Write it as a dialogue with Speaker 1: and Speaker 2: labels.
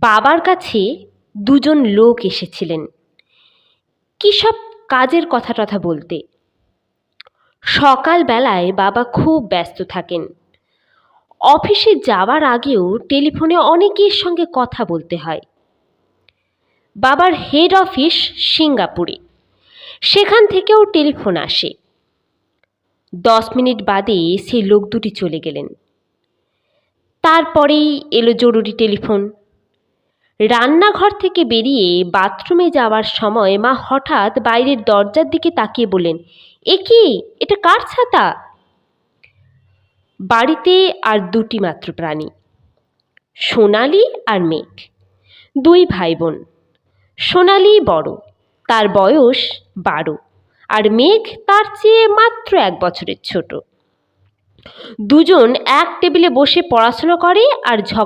Speaker 1: বাবার কাছে দুজন লোক এসেছিলেন। কী সব কাজের কথা টথা বলতে। সকালবেলায় বাবা খুব ব্যস্ত থাকেন। অফিসে যাওয়ার আগেও টেলিফোনে অনেকের সঙ্গে কথা বলতে হয়। বাবার হেড অফিস সিঙ্গাপুরে। সেখান থেকেও টেলিফোন আসে। দশ মিনিট বাদে সেই লোক দুটি চলে গেলেন। তারপরেই এলো জরুরি টেলিফোন। রান্নাঘর থেকে বেরিয়ে বাথরুমে যাওয়ার সময় মা হঠাৎ বাইরের দরজার দিকে তাকিয়ে বলেন এ কি? এটা কার ছাতা? বাড়িতে আর দুটি মাত্র প্রাণী, সোনালি আর মেঘ, দুই ভাই বোন সোনালি বড়, তার বয়স বারো আর মেঘ তার চেয়ে মাত্র এক বছরের ছোট। দুজন এক টেবিলে বসে পড়াশোনা করে আর ঝগড়া